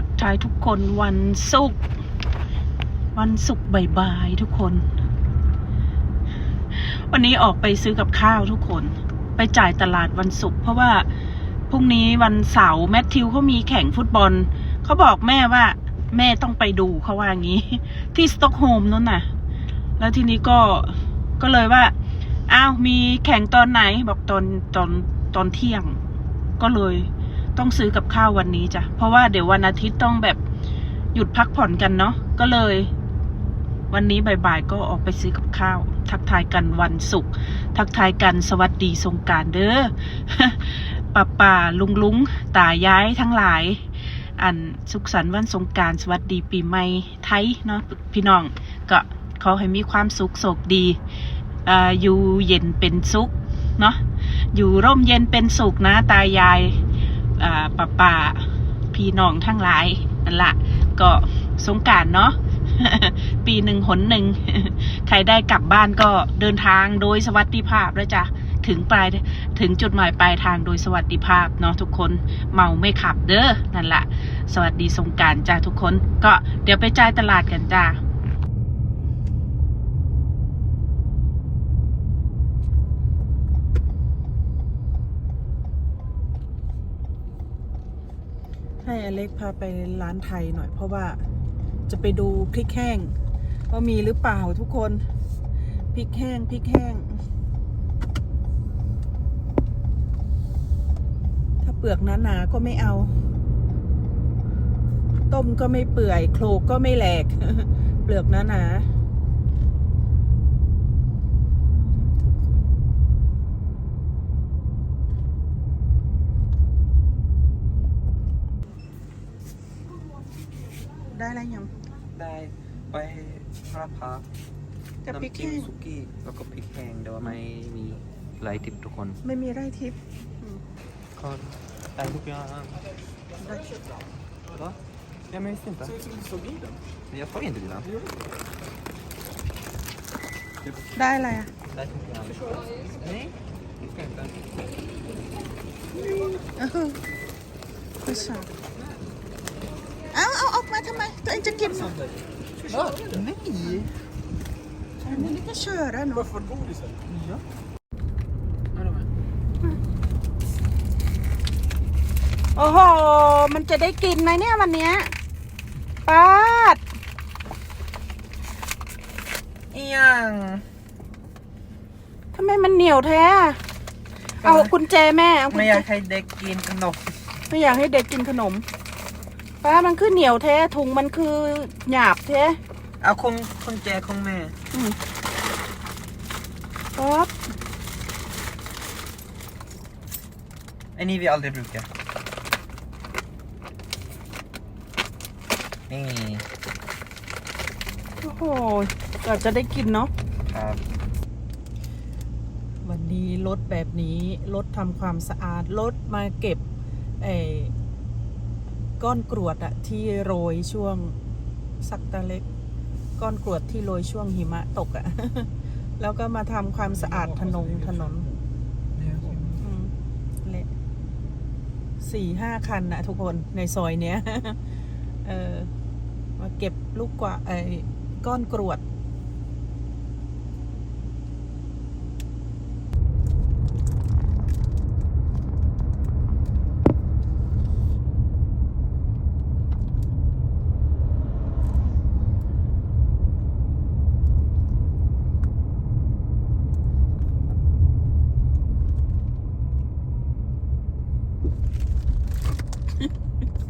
ทักทายทุกคนวันศุกร์วันศุกร์บ่ายๆทุกคน วันนี้ออกไปซื้อกับข้าวทุกคน ไปจ่ายตลาดวันศุกร์เพราะว่าพรุ่งนี้วันเสาร์แมทธิวเขามีแข่งฟุตบอลเขาบอกแม่ว่า แม่ต้องไปดูเขาว่างี้ ที่สต็อกโฮล์มนั่นน่ะ แล้วทีนี้ก็ก็เลยว่าอ้าวมีแข่งตอนไหนบอกตอนตอนตอนเที่ยง ก็เลย ต้องซื้อกับข้าววันนี้จ้ะเพราะว่าเดี๋ยววันอาทิตย์ต้องแบบหยุดพักผ่อนกันเนาะก็เลย วันนี้บ่ายๆก็ออกไปซื้อกับข้าว ทักทายกันวันศุกร์ทักทายกันสวัสดีสงการเด้อป้าป่าลุงลุงตายายทั้งหลาย อันสุขสันต์วันสงการสวัสดีปีใหม่ไทยเนาะพี่น้องก็ขอให้มีความสุขโศกดีออยู่เย็นเป็นสุขเนาะอยู่ร่มเย็นเป็นสุขนะตายาย ป้าป่าพี่น้องทั้งหลายนั่นละก็สงการเนาะปีหนึ่งหนหนึ่งใครได้กลับบ้านก็เดินทางโดยสวัสดิภาพแล้วจ้ะถึงปลายถึงจุดหมายปลายทางโดยสวัสดิภาพเนาะทุกคนเมาไม่ขับเด้อนั่นแหละสวัสดีสงการจ้าทุกคน ก็เดี๋ยวไปจ่ายตลาดกันจ้า ให้อเล็กพาไปร้านไทยหน่อย เพราะว่าจะไปดูพริกแห้งว่ามีหรือเปล่าทุกคนพริกแห้งพริกแห้ง ถ้าเปลือกหนาๆก็ไม่เอา ต้มก็ไม่เปื่อย โคลกก็ไม่แหลก เปลือกหนาๆ ได้แล้วยัง ได้ไปพระพักกับพริกน้ำจิ้มแห้งสุกี้แล้วก็พริกแห้งแต่ว่าไม่มีหลายติปทุกคนไม่มีไร่ทิพย์ก็ได้ทุกอย่างได้ Va? Jag minns inte. Jag får inte dina. ได้อะไรอะได้ทุกอย่าง Nej, det ska inte. เออไม่ใช่เอาเอาออก มาทำไมตัวเองจะกินเหรอ Va? Nej! อันนี้ก็เชื่อแล้วเนาะ Ja. Vadå med? โอ้โห มันจะได้กินไหมเนี่ยวันเนี้ยป้าด Igen! ทำไมมันเหนียวแท้อะเอากุญแจแม่ เอากุญ Men แจ jag kan inte in något. ไม่อยากให้เด็กกินขนม ป้ามันคือเหนียวแท้ถุงมันคือหยาบแท้เอาคงคงแจคงแม่ป๊าดไอ้นี่ vi aldrig brukar. Nej. โอ้โหก็จะได้กินเนาะครับวันนี้รถแบบนี้รถทำความสะอาดรถมาเก็บไอ้ ก้อนกรวดอะที่โรยช่วงสักตะเล็ก ก้อนกรวดที่โรยช่วงหิมะตกอะแล้วก็มาทำความสะอาดถนนถนนอืมเละสี่ห้าคันนะทุกคนในซอยเนี้ยเออมาเก็บลูกกว่าไอ้ก้อนกรวด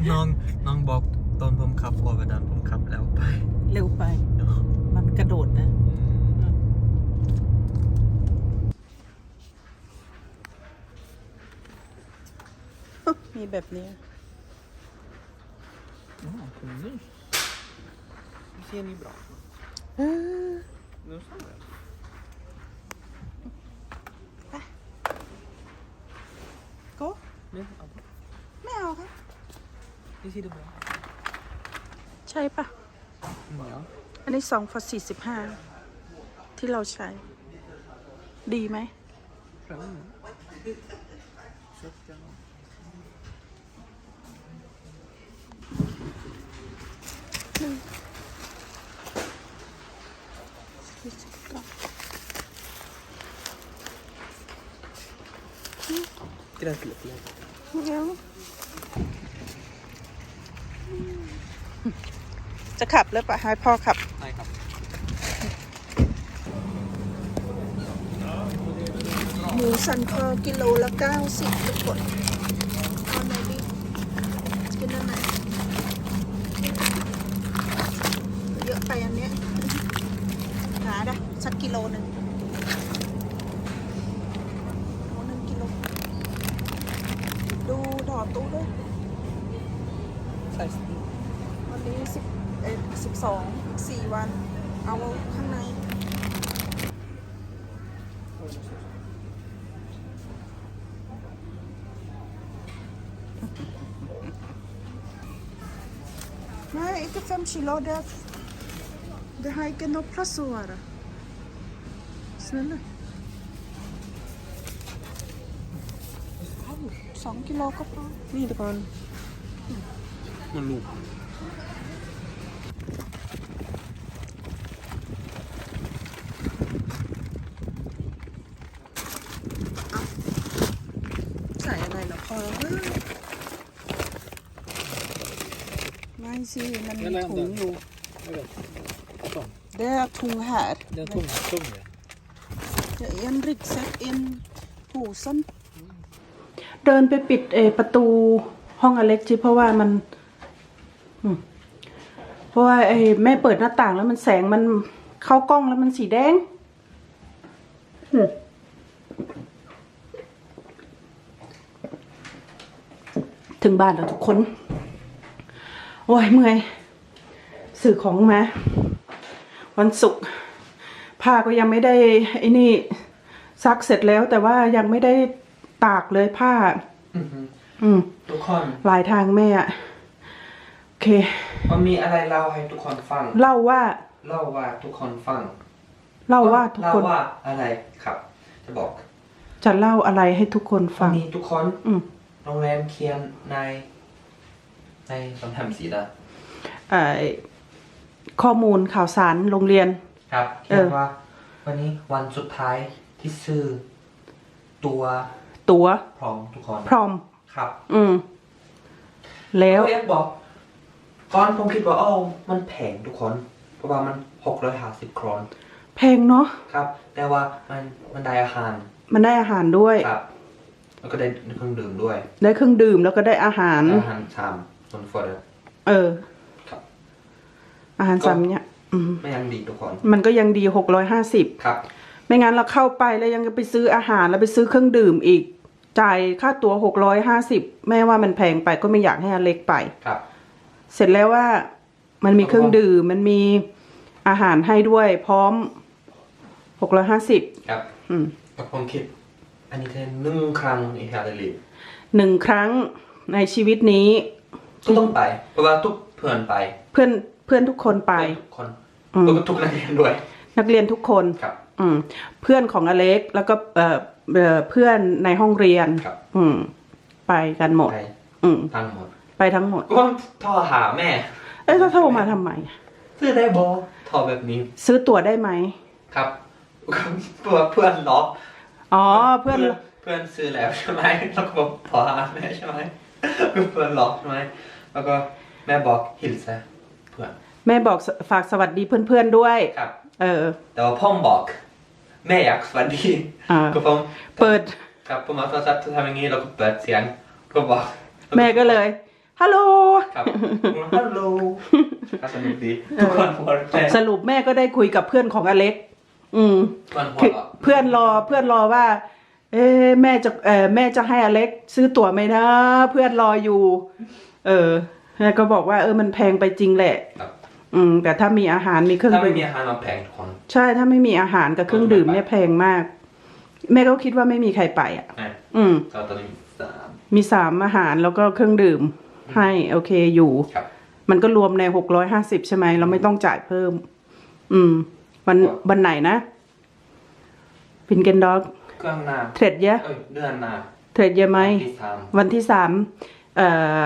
น้องน้องบอกตอนผมขับพอกระดานผมขับแล้วไปเร็วไป มันกระโดดนะ มีแบบนี้ Ja, kom nu. Nu ser ni bra. เออ Nu så väl. ก็ Men, ja, ไม่เอาค ดูสิดูใช่ปะเหนียวอันนี้สองฟอสสี่สิบห้าที่เราใช้ ดีไหมดีสจังเกิาที่ราเกลือเกลือ จะขับแล้วปะให้พ่อขับ Nej, ครับหมูสันคอกิโลละเก้าสิบทุกคนเอาไหนดีกินอันไหนเยอะไปอันเนี้ยหาได้สักกิโลหนึ่ง สิบสองสี่วัน เอาข้างใน Nej, inte fem kilo. Det, är, det har inte något plats att vara. Snälla. Song kilo ก็พอ นี่ทุกคนมันลูก ใส่อะไรเหรอพอแล้วไม่ สิมันมีถุงอยู่ Det är tung här. Den tung, tung ja. Det är en ryggsäck, en hosen. เดินไปปิดเออประตูห้องอเล็กจิเพราะว่ามันอืมเพราะว่าไอ้แม่เปิดหน้าต่างแล้วมันแสงมันเข้ากล้องแล้วมันสีแดงอืมถึงบ้านแล้วทุกคน โอ้ยเมื่อยสื่อของมา วันศุกร์ผ้าก็ยังไม่ได้ไอ้นี่ซักเสร็จแล้วแต่ว่ายังไม่ได้ตากเลยผ้า อืมทุกคนหลายทางแม่อะโอเค มันมีอะไรเล่าให้ทุกคนฟัง เล่าว่า เล่าว่าทุกคนฟังเล่าว่าทุกเล่าคนว่าอะไรครับ จะบอกจะเล่าอะไรให้ทุกคนฟัวังนนี้ทุกคนอืม โรงแรมเคียนใน ในคำทำสีละเอ่อข้อมูลข่าวสารโรงเรียน ครับเอเขียอนว่า วันนี้วันสุดท้ายที่ซื้อ ตัวตั๋วพร้อมทุกคนพร้อม ครับอืม แล้วเขาเอ็บอกก่อนผมคิดว่าเอ้ามันแพงทุกคน เพราะว่ามันหกร้อยห้าสิบครอนแพงเนาะครับ แต่ว่ามันมันได้อาหารมันได้อาหารด้วย ครับ แล้วก็ได้เครื่องดื่มด้วย ได้เครื่องดื่มแล้วก็ได้อาหาร อาหารชาม ส่วนฟอร์เออ ครับ อาหารสามเนี่ยอืมไม่ยังดีทุกคน มันก็ยังดีหกร้อยห้าสิบครับ ไม่งั้นเราเข้าไปแล้วยังจะไปซื้ออาหารแล้วไปซื้อเครื่องดื่มอีก จ่ายค่าตั๋วหกร้อยห้าสิบแม่ว่ามันแพงไปก็ไม่อยากให้อเล็กไป ครับ เสร็จแล้วว่ามันมีเครื่องดื่มมันมีอาหารให้ด้วย พร้อมหกร้อยห้าสิบครับอืมแล้วผมคิด อันนี้แค่หนึ่งครั้งในฮาร์ลีหนึ่งครั้งในชีวิตนี้ ก็ต้องไปเพราะว่าทุกเพื่อนไปเพื่อนเพื่อนทุกคนไปทุกคนอืมแล้วก็ทุกนักเรียนด้วยนักเรียนทุกคน ครับ อืม เพื่อนของอเล็กแล้วก็เอ่อเอ่อเพื่อนในห้องเรียน ครับอืม ไปกันหมด ไปอืม ทั้งหมดไปทั้งหมด ก็ต้องโทรหาแม่ เอ้ยจะโทรมาทำไม ซื้อได้บอโทรแบบนี้ซื้อตั๋วได้ไหมครับเพื่อเพื่อนล็อกอ๋อเพื่อน เพื่อนซื้อแล้วใช่ไหมแล้วก็บอกโทรหาแม่ใช่ไหม เพื่อนล็อกใช่ไหมแล้วก็แม่บอกหิลซะเพื่อนแม่บอกฝากสวัสดีเพื่อนๆด้วย ครับ เออ แต่ว่าพ่อบอก แม่อยากสวัสดีอ่าก็ผมเปิด ครับผมเอาโทรศัพท์ทำอย่างนี้แล้วก็เปิดเสียงก็บอก แม่ก็เลยฮัลโหลครับฮัลโหลครับสนุกดีทุกคนหัวเราะสรุปแม่ก็ได้คุยกับเพื่อนของอเล็ก อืมทุกคนหัวคือเราะเพื่อนรอเพื่อนรอว่า เอ๊ะแม่จะเออแม่จะให้อเล็กซื้อตั๋วไหมนะ เพื่อนรออยู่ เออแม่ก็บอกว่าเออมันแพงไปจริงแหละ ครับอืม แต่ถ้ามีอาหารมีเครื่องถ้าไม่ดื่มมีอาหารมาแพงทุกคน ใช่ถ้าไม่มีอาหารกับเครื่องดื่มเนี่ยแพงมาก แม่ก็คิดว่าไม่มีใครไปอะ อะอืม ก็ตอนนี้สามมีสามอาหารแล้วก็เครื่องดื่ม ให้โอเคอยู่ ครับ มันก็รวมในหกร้อยห้าสิบใช่ไหมเราไม่ต้องจ่ายเพิ่ม อืม วันครับวันไหนนะฟินเกนด็อก เครื่องหน้าเทรดเยอะเอ้ยเดือนหน้าเทรดเยอะไหมที่สามวันที่สามเอ่อ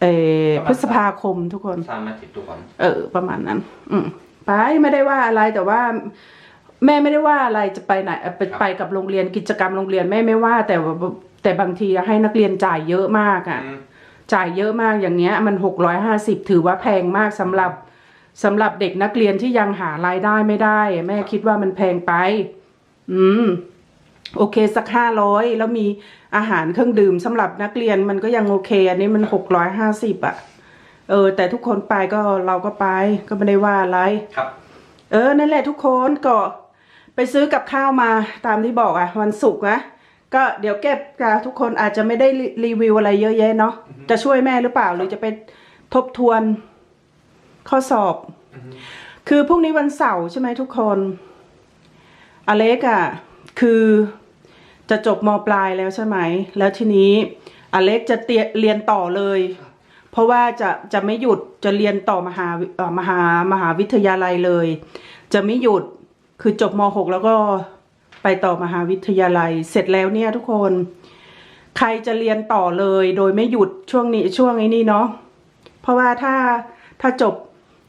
เออประมาณพฤษภาคมทุกคน สามอาทิตย์ทุกคนเออ ประมาณนั้น อืมไปไม่ได้ว่าอะไรแต่ว่า แม่ไม่ได้ว่าอะไรจะไปไหนเอ่อไปครับไปกับโรงเรียนกิจกรรมโรงเรียนแม่ไม่ว่า แต่ว่าแต่บางทีให้นักเรียนจ่ายเยอะมากอะ่ะ Mm. จ่ายเยอะมากอย่างเงี้ย มันหกร้อยห้าสิบถือว่าแพงมากสำหรับสำหรับเด็กนักเรียนที่ยังหารายได้ไม่ได้ แม่คิดว่ามันแพงไป อืม โอเคสักห้าร้อยแล้วมีอาหารเครื่องดื่มสำหรับนักเรียนมันก็ยังโอเค อันนี้มันหกร้อยห้าสิบอะ เออ แต่ทุกคนไปก็เราก็ไปก็ไม่ได้ว่าอะไรครับ เออนั่นแหละทุกคนก็ไปซื้อกับข้าวมาตามที่บอกอะวันศุกร์นะก็เดี๋ยวเก็บกับทุกคนอาจจะไม่ได้รีรีวิวอะไรเยอะแยะเนาะจะช่วยแม่หรือเปล่าหรือจะไปทบทวนข้อสอบ คือพรุ่งนี้วันเสาร์ใช่ไหมทุกคน อเล็กอะคือ จะจบมปลายแล้วใช่ไหม แล้วทีนี้อเล็กจะเตียเรียนต่อเลย เพราะว่าจะจะไม่หยุดจะเรียนต่อมหาวิเอ่อมหามหาวิทยาลัยเลย จะไม่หยุดคือจบม .6 แล้วก็ไปต่อมหาวิทยาลัย เสร็จแล้วเนี่ยทุกคน ใครจะเรียนต่อเลย โดยไม่หยุดช่วงนี้ช่วงไอ้นี้เนาะเพราะว่าถ้าถ้าจบ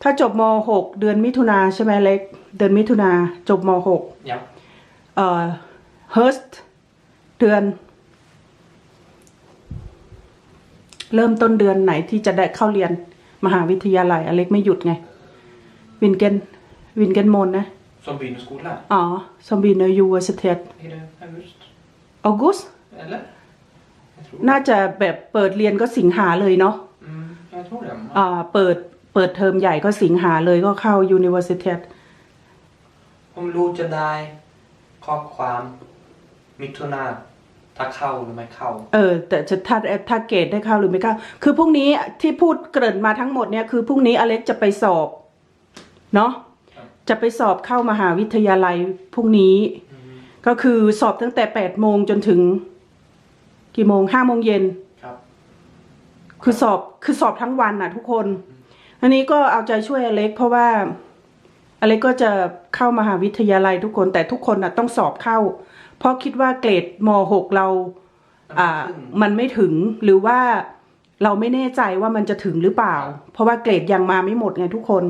ถ้าจบม .6 เดือนมิถุนาใช่ไหมเล็ก เดือนมิถุนาจบม .6 Ja. เอ่อเฮิร์ส เดือน เริ่มต้นเดือนไหนที่จะได้เข้าเรียนมหาวิทยาลัย อเล็กไม่หยุดไง วินเกนวินเกนมนนะ Som begynner skolen. อ๋อซอมบีเนยูเวอร์ซิเทต Är det august? ออกุส Eller? Jag tror, น่าจะแบบเปิดเรียนก็สิงหาเลยเนาะ mm, jag tror det. อ่าเปิดเปิดเทอมใหญ่ก็สิงหาเลยก็เข้า University ผมรู้จะได้ข้อความมิถุนา ถ้าเข้าหรือไม่เข้า เออ แต่จะถ้าถ้าเกรดได้เข้าหรือไม่เข้า คือพรุ่งนี้ที่พูดเกริ่นมาทั้งหมดเนี่ยคือพรุ่งนี้อเล็กจะไปสอบเนาะครับจะไปสอบเข้ามหาวิทยาลัยพรุ่งนี้ ก็คือสอบตั้งแต่แปดโมงจนถึง กี่โมงห้าโมงเย็นครับ คือสอบคือสอบทั้งวันน่ะ ทุกคน อันนี้ก็เอาใจช่วยอเล็กเพราะว่า อเล็กก็จะเข้ามหาวิทยาลัยทุกคนแต่ทุกคนนะต้องสอบเข้า เพราะคิดว่าเกรดม .6 เราอ่ามันไม่ถึงหรือว่าเราไม่แน่ใจว่ามันจะถึงหรือเปล่า เพราะว่าเกรดยังมาไม่หมดไงทุกคน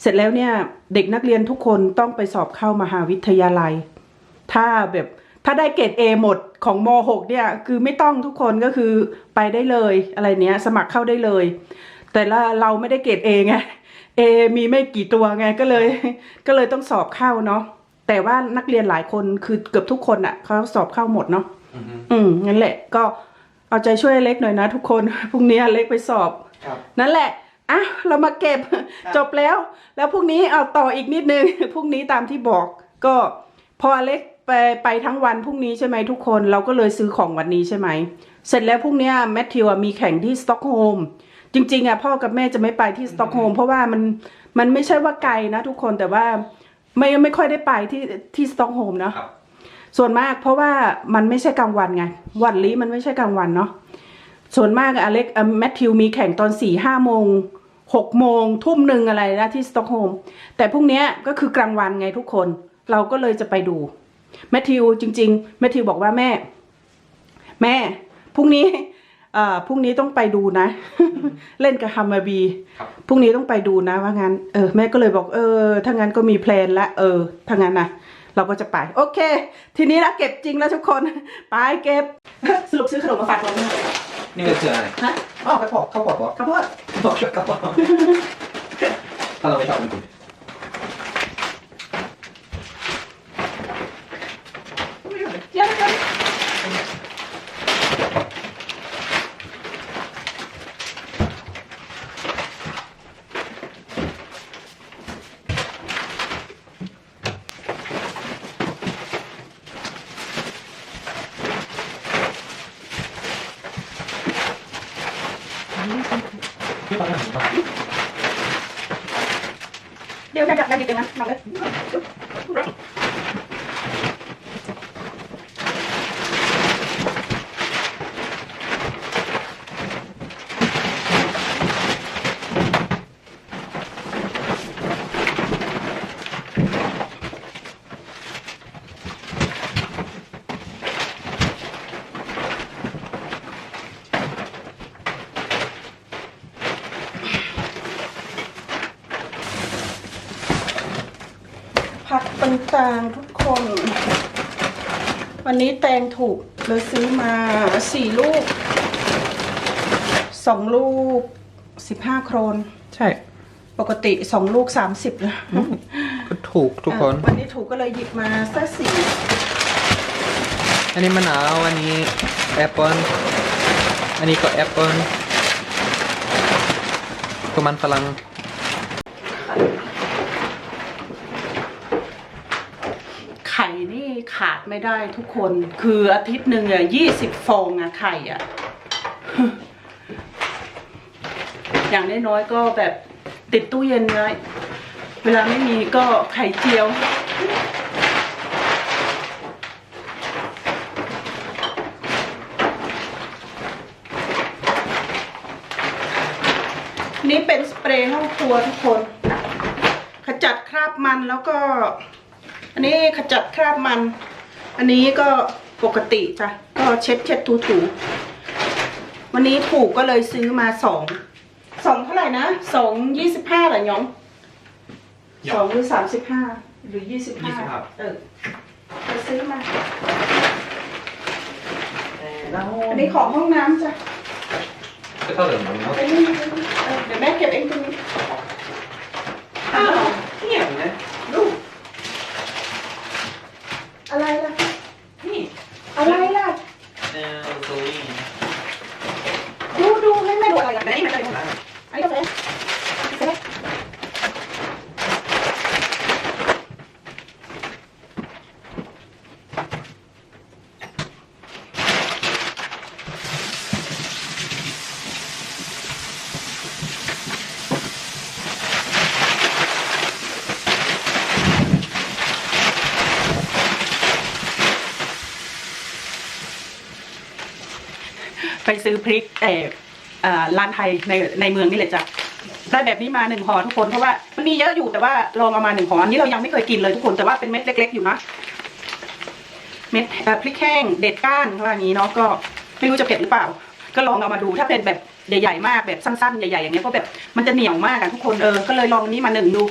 เสร็จแล้วเนี่ยเด็กนักเรียนทุกคนต้องไปสอบเข้ามหาวิทยาลัย ถ้าแบบถ้าได้เกรด A หมดของม .6 เนี่ยคือไม่ต้องทุกคนก็คือไปได้เลยอะไรเนี้ยสมัครเข้าได้เลย แต่ละเราไม่ได้เกรด A ไง A มีไม่กี่ตัวไงก็เลย ก็เลยต้องสอบเข้าเนาะแต่ว่านักเรียนหลายคนคือเกือบทุกคนอะ่ะเขาสอบเข้าหมดเนาะอือฮึอืมงั้นแหละก็เอาใจช่วยเล็กหน่อยนะทุกคนพรุ่งนี้เล็กไปสอบครับนั่นแหละอะเรามาเก็บจบแล้ว แล้วพรุ่งนี้เอาต่ออีกนิดนึงพรุ่งนี้ตามที่บอก ก็พออเล็กไปไปทั้งวันพรุ่งนี้ใช่ไหมทุกคนเราก็เลยซื้อของวันนี้ใช่ไหมเสร็จแล้วพรุ่งเนี้ยแมทธิวอะมีแข่งที่สต็อกโฮล์ม จริง ๆอะพ่อกับแม่จะไม่ไปที่สต็อกโฮล์มเพราะว่ามันมันไม่ใช่ว่าไกลนะทุกคนแต่ว่าไม่ไม่ค่อยได้ไปที่ที่สต็อกโฮล์มเนาะครับ ส่วนมากเพราะว่ามันไม่ใช่กลางวันไง วันลีมันไม่ใช่กลางวันเนาะส่วนมากอเล็กเอ่อแมทธิวมีแข่งตอนสี่ห้าโมงหกโมงทุ่มหนึ่งอะไรนะที่สต็อกโฮล์มแต่พรุ่งเนี้ยก็คือกลางวันไงทุกคนเราก็เลยจะไปดูแมทธิวจริง ๆ แมทธิวบอกว่าแม่ แม่พรุ่งนี้ เอ่อพรุ่งนี้ต้องไปดูนะ เล่นกับฮัมมาบีครับ พรุ่งนี้ต้องไปดูนะว่างั้นเออแม่ก็เลยบอกเออถ้างั้นก็มีแพลนละเออถ้างั้นนะเราก็จะไป โอเค ทีนี้ละเก็บจริงแล้วทุกคน ไปเก็บ สรุปซื้อขนมมาฝากเราเนี่ยนี่ก็คืออะไรฮะอ้าวข้าวโพด ข้าวโพดเหรอข้าวโพดบอกชอบข้าวโพดถ้าเราไม่ชอบมันกิน เดี๋ยวเดี๋ยว พี่ฟังหน่อยครับ เดี๋ยวจะจับได้จริงๆนะมาเลยผักต่างๆทุกคน วันนี้แตงถูกเราซื้อมาสี่ลูกสองลูกสิบห้าโครน ใช่ ปกติสองลูกสามสิบนะก็ถูกทุกคนอะวันนี้ถูกก็เลยหยิบมาสักสี่อันนี้มะนาวอันนี้แอปเปิลอันนี้ก็แอปเปิลก็มันฝรั่ง ไข่นี่ขาด ไม่ได้ทุกคน คืออาทิตย์หนึ่งอะยี่สิบฟองอะไข่อะอย่างน้อยๆก็แบบติดตู้เย็นไว้เวลาไม่มีก็ไข่เจียว นี่เป็นสเปรย์ห้องครัวทุกคน ขจัดคราบมันแล้วก็ อันนี้ขจัดคราบมัน อันนี้ก็ปกติจ้ะก็เช็ดเช็ดถูถูๆวันนี้ถูกก็เลยซื้อมาสองสองเท่าไหร่นะสองยี่สิบห้าเหรอน้องสองหรือสามสิบห้าหรือยี่สิบห้าเออไปซื้อมาอันนี้ของห้องน้ำจ้ะก็เท่าเดิมมั้งไปนี่ไปนี่เออเดี๋ยวแม่เก็บเองตรงนี้ อ้าว เนี่ยนะลูก อะไรล่ะ นี่ อะไรล่ะ เออตัวนี้ ดูดูให้แม่ดูอะไรล่ะแม่นี่มันอะไรไอ้กาแฟกาแฟ ไปซื้อ พริกเอ่อร้านไทยในในเมืองนี่แหละจ้ะได้แบบนี้มาหนึ่งห่อทุกคนเพราะว่ามันมีเยอะอยู่แต่ว่าลองเอามาหนึ่งห่ออันนี้เรายังไม่เคยกินเลยทุกคนแต่ว่าเป็นเม็ดเล็ก ๆ อยู่นะเม็ดพริกแห้งเด็ดก้านว่าอย่างนี้เนาะก็ไม่รู้จะเผ็ดหรือเปล่า ก็ลองเอามาดูถ้าเป็นแบบใหญ่ๆมากแบบสั้นๆใหญ่ๆอย่างเงี้ยก็แบบมันจะเหนียวมากอะทุกคนเออก็เลยลองนี้มาหนึ่งดู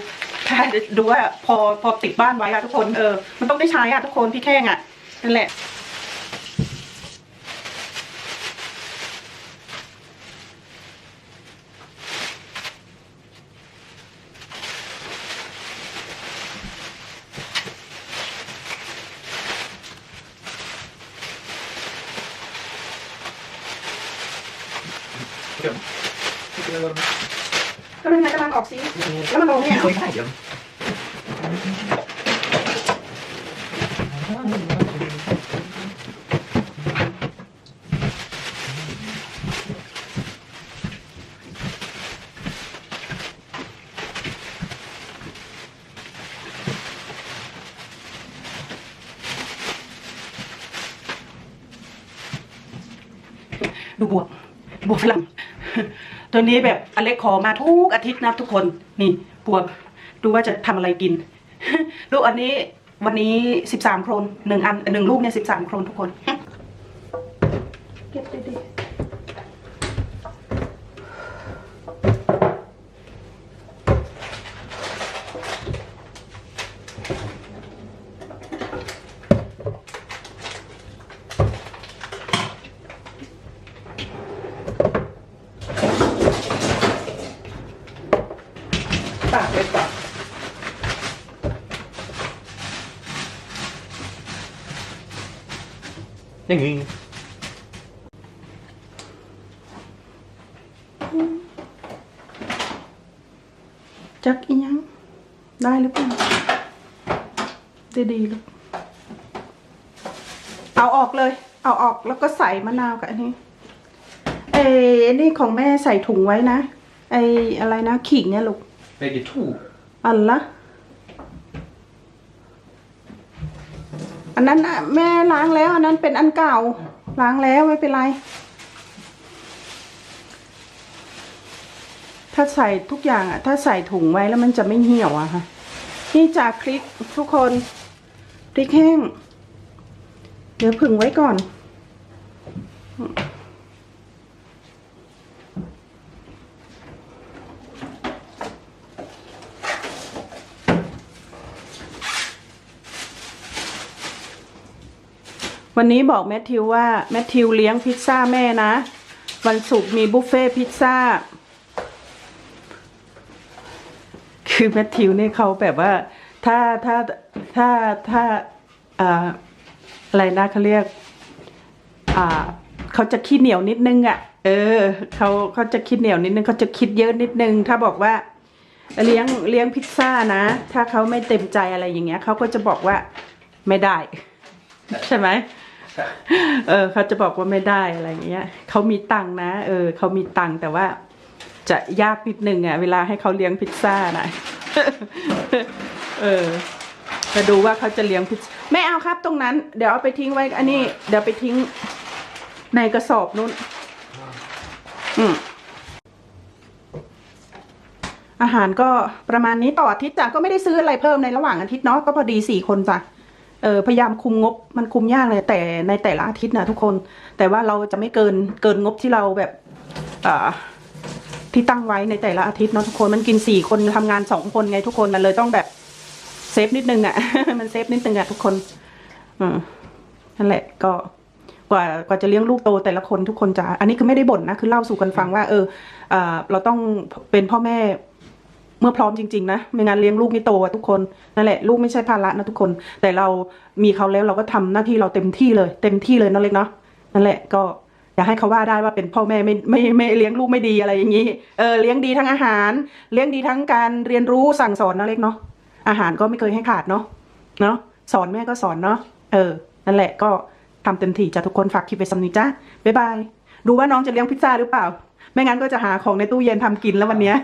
ถ้าดูว่าพอพอติดบ้านไว้อะทุกคนเออมันต้องได้ใช้อะทุกคนพริกแห้งอะนั่นแหละ เดี๋ยวก็เลยมันจะมันออกสีแล้วมันลงเนี่ย ไม่ได้เดี๋ยว ดูบวบบวบฝรั่ง ตัวนี้แบบอเล็กขอมาทุกอาทิตย์นะทุกคนนี่ปวดดูว่าจะทำอะไรกิน ลูกอันนี้วันนี้สิบสามโครนหนึ่งอันหนึ่งลูกเนี่ยสิบสามโครนทุกคน เก็บดีๆ อย่างงี้จักอียัง ได้หรือเปล่าดีๆลูกเอาออกเลย เอาออกแล้วก็ใส่มะนาวกับอันนี้เอ้อันนี่ของแม่ใส่ถุงไว้นะไออะไรนะขิงเนี่ยลูกไปกี่ อันนั้นน่ะแม่ล้างแล้ว อันนั้นเป็นอันเก่า ล้างแล้วไม่เป็นไร ถ้าใส่ทุกอย่างอะ ถ้าใส่ถุงไว้แล้วมันจะไม่เหี่ยวอะค่ะนี่จากพริกทุกคนพริกแห้ง เดี๋ยวผึ่งไว้ก่อน วันนี้บอกแมทธิวว่าแมทธิวเลี้ยงพิซซ่าแม่นะ วันศุกร์มีบุฟเฟ่พิซซ่า คือแมทธิวเนี่ยเขาแบบว่า ถ้าถ้าถ้าถ้าอะไรนะเขาเรียก อ่าเขาจะขี้เหนียวนิดนึงอะ่ะ เออเขาเขาจะคิดเหนียวนิดนึงเขาจะคิดเยอะนิดนึง ถ้าบอกว่าเลี้ยงเลี้ยงพิซซ่านะ ถ้าเขาไม่เต็มใจอะไรอย่างเงี้ยเขาก็จะบอกว่าไม่ได้ ใช่ไหม เออเขาจะบอกว่าไม่ได้อะไรเงี้ยเขามีตังค์นะ เออเขามีตังค์แต่ว่า จะยากนิดนึงอะ เวลาให้เขาเลี้ยงพิซซ่านะเออมาดูว่าเขาจะเลี้ยงพิซไม่เอาครับตรงนั้น เดี๋ยวเอาไปทิ้งไว้ อันนี้ เดี๋ยวไปทิ้งในกระสอบนู้น อืมอาหารก็ประมาณนี้ต่ออาทิตย์จ้ะก็ไม่ได้ซื้ออะไรเพิ่มในระหว่างอาทิตย์เนาะก็พอดีสี่คนจ้ะ เออพยายามคุมงบมันคุมยากเลยแต่ในแต่ละอาทิตย์นะทุกคน แต่ว่าเราจะไม่เกินเกินงบที่เราแบบอ่าที่ตั้งไว้ในแต่ละอาทิตย์เนาะทุกคนมันกินสี่คนทำงานสองคนไงทุกคนมันเลยต้องแบบเซฟนิดนึงอะ่ะมันเซฟนิดนึงอะ่ะทุกคน อืมนั่นแหละก็กว่ากว่าจะเลี้ยงลูกโตแต่ละคนทุกคนจะ อันนี้คือไม่ได้บ่นนะ คือเล่าสู่กันฟังว่า เออเออเราต้องเป็นพ่อแม่ เมื่อพร้อมจริงๆนะ ไม่งั้นเลี้ยงลูกไม่โตอะทุกคนนั่นแหละลูกไม่ใช่ภาระนะทุกคน แต่เรามีเขาแล้วเราก็ทำหน้าที่เราเต็มที่เลย เต็มที่เลยนั่นเล็กเนาะนั่นแหละก็อย่าให้เขาว่าได้ว่าเป็นพ่อแม่ไม่ไม่ไม่เลี้ยงลูกไม่ดีอะไรอย่างนี้เออเลี้ยงดีทั้งอาหาร เลี้ยงดีทั้งการเรียนรู้สั่งสอนนั่นเล็กเนาะอาหารก็ไม่เคยให้ขาดเนาะเนาะสอนแม่ก็สอนเนาะเออ นั่นแหละก็ทำเต็มที่จ้ะทุกคนฝากคลิปไปสำนึกจ้าบ๊ายบายดูว่าน้องจะเลี้ยงพิซซ่าหรือเปล่า ไม่งั้นก็จะหาของในตู้เย็นทำกินแล้ววันเนี้ย